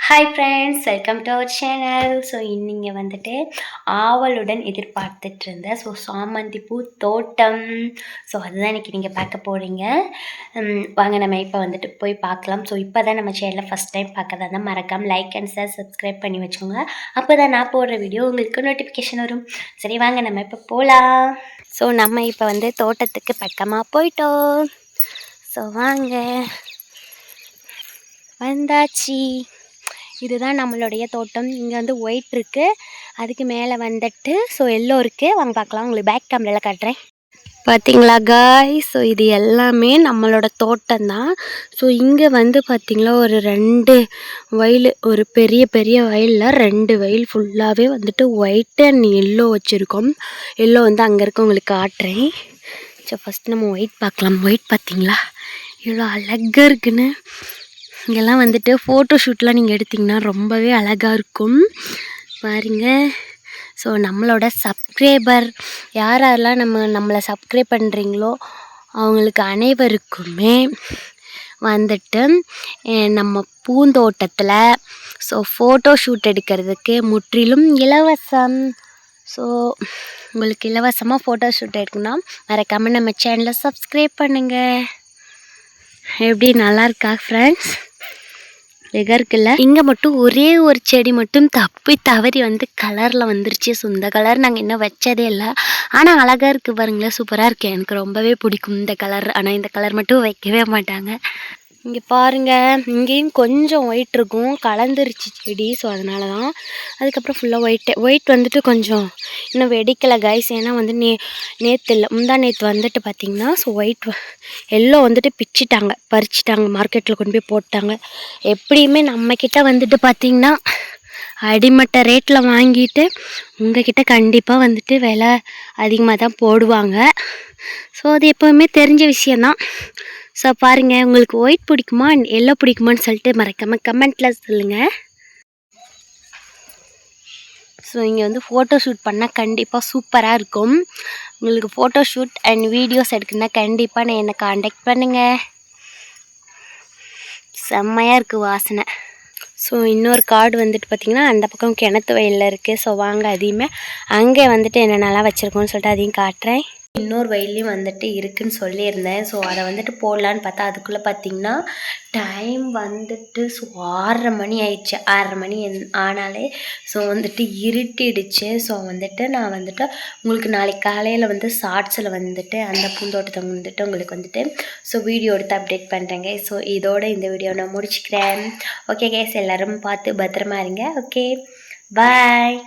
Hi friends welcome to our channel so இன்னிங்க வந்துட்டு ஆவலுடன் எதிர்பார்த்துட்டு இருந்தேன் ஸோ சாமந்தி பூ தோட்டம். ஸோ அதுதான் இன்றைக்கி நீங்கள் பார்க்க போகிறீங்க வாங்க நம்ம இப்போ வந்துட்டு போய் பார்க்கலாம். ஸோ இப்போ தான் நம்ம சேனலில் ஃபஸ்ட் டைம் பார்க்கறதா இருந்தால் மறக்காம லைக் அண்ட் ஷேர் சப்ஸ்கிரைப் பண்ணி வச்சுக்கோங்க. அப்போ தான் நான் போடுற வீடியோ உங்களுக்கு நோட்டிஃபிகேஷன் வரும். சரி வாங்க நம்ம இப்போ போகலாம் ஸோ நம்ம இப்போ வந்து தோட்டத்துக்கு பக்கமாக போயிட்டோம். ஸோ வாங்க. வந்தாச்சு. இதுதான் நம்மளுடைய தோட்டம். இங்கே வந்து ஒயிட் இருக்குது அதுக்கு மேலே வந்துட்டு ஸோ எல்லோ இருக்குது வாங்க பார்க்கலாம். உங்களுக்கு பேக் கேமரில் காட்டுறேன். பார்த்தீங்களா காய் ஸோ இது எல்லாமே நம்மளோட தோட்டம் தான் ஸோ இங்கே வந்து பார்த்திங்களா ஒரு ரெண்டு வயல் ஒரு பெரிய பெரிய வயலில் ரெண்டு வயல் ஃபுல்லாகவே வந்துட்டு ஒயிட் அண்ட் எல்லோ வச்சுருக்கோம். எல்லோ வந்து அங்கே இருக்க. உங்களுக்கு காட்டுறேன். ஸோ ஃபஸ்ட்டு நம்ம ஒயிட் பார்க்கலாம். ஒயிட் பார்த்திங்களா எவ்வளோ அழகாக இருக்குன்னு. இங்கெல்லாம் வந்துட்டு ஃபோட்டோ ஷூட்லாம் நீங்கள் எடுத்திங்கன்னா ரொம்பவே அழகாக இருக்கும். பாருங்கள் ஸோ நம்மளோட சப்ஸ்கிரைபர் யார் யாரெல்லாம் நம்ம நம்மளை சப்ஸ்கிரைப் பண்ணுறீங்களோ அவங்களுக்கு அனைவருக்குமே வந்துட்டு நம்ம பூந்தோட்டத்தில் ஸோ ஃபோட்டோ ஷூட் எடுக்கிறதுக்கு முற்றிலும் இலவசம். ஸோ உங்களுக்கு இலவசமாக ஃபோட்டோ ஷூட் எடுக்கணும்னா மறக்காமல் நம்ம சேனலை சப்ஸ்கிரைப் பண்ணுங்கள் எப்படி நல்லா இருக்கா ஃப்ரெண்ட்ஸ் அழகாக இருக்குல்ல? இங்கே மட்டும் ஒரே ஒரு செடி மட்டும் தப்பி தவறி வந்து கலரில் வந்துருச்சு. ஸோ இந்த கலர் நாங்கள் இன்னும் வச்சதே இல்லை. ஆனால் அழகாக இருக்குது பாருங்களேன். சூப்பராக இருக்குது எனக்கு ரொம்பவே பிடிக்கும் இந்த கலர். ஆனால் இந்த கலர் மட்டும் வைக்கவே மாட்டாங்க. இங்கே பாருங்கள் இங்கேயும் கொஞ்சம் ஒயிட் இருக்கும். கலந்துருச்சு செடி ஸோ அதனால தான் அதுக்கப்புறம் ஃபுல்லாக ஒயிட்டு ஒயிட் வந்துட்டு கொஞ்சம் இன்னும் வெடிக்கலை கைஸ் ஏன்னா வந்து நே நேற்று இல்லை முந்தா நேற்று வந்துட்டு பார்த்திங்கன்னா ஸோ ஒயிட் எல்லோ வந்துட்டு பிச்சிட்டாங்க பறிச்சிட்டாங்க மார்க்கெட்டில் கொண்டு போய் போட்டாங்க. எப்படியுமே நம்மக்கிட்ட வந்துட்டு பார்த்திங்கன்னா அடிமட்ட ரேட்டில் வாங்கிட்டு உங்ககிட்ட கண்டிப்பாக வந்துட்டு விலை அதிகமாக தான் போடுவாங்க. ஸோ அது எப்போவுமே தெரிஞ்ச விஷயந்தான் ஸோ பாருங்கள் உங்களுக்கு ஒயிட் பிடிக்குமா எல்லோ பிடிக்குமான்னு சொல்லிட்டு மறக்காமல் கமெண்ட்டில் சொல்லுங்கள் ஸோ இங்கே வந்து ஃபோட்டோ ஷூட் பண்ணால் கண்டிப்பாக சூப்பராக இருக்கும். உங்களுக்கு ஃபோட்டோ ஷூட் அண்ட் வீடியோஸ் எடுக்கணுன்னா கண்டிப்பாக நான் என்னை காண்டாக்ட் பண்ணுங்கள் செம்மையாக இருக்குது வாசனை. ஸோ இன்னொரு கார்டு வந்துட்டு பார்த்திங்கன்னா அந்த பக்கம் கிணத்து வயலில் இருக்குது ஸோ வாங்க அதையுமே அங்கே வந்துட்டு என்னென்னலாம் வச்சுருக்கோன்னு சொல்லிட்டு அதையும் காட்டுறேன். இன்னொரு வயல்லையும் வந்துட்டு இருக்குன்னு சொல்லியிருந்தேன். ஸோ அதை வந்துட்டு போடலான்னு பார்த்தா அதுக்குள்ளே பார்த்தீங்கன்னா டைம் வந்துட்டு ஸோ ஆறரை மணி ஆயிடுச்சு. ஆறரை மணி ஆனாலே ஸோ வந்துட்டு இருட்டிடுச்சு. ஸோ வந்துட்டு நான் வந்துட்டு உங்களுக்கு நாளைக்கு காலையில் வந்து ஷார்ட்ஸில் வந்துட்டு அந்த பூந்தோட்டத்தை வந்துட்டு உங்களுக்கு வந்துட்டு ஸோ வீடியோ எடுத்து அப்டேட் பண்ணுறேங்க ஸோ இதோட இந்த வீடியோ நான் முடிச்சுக்கிறேன். ஓகே கேஸ் எல்லோரும் பார்த்து பத்திரமா இருங்க. Okay bye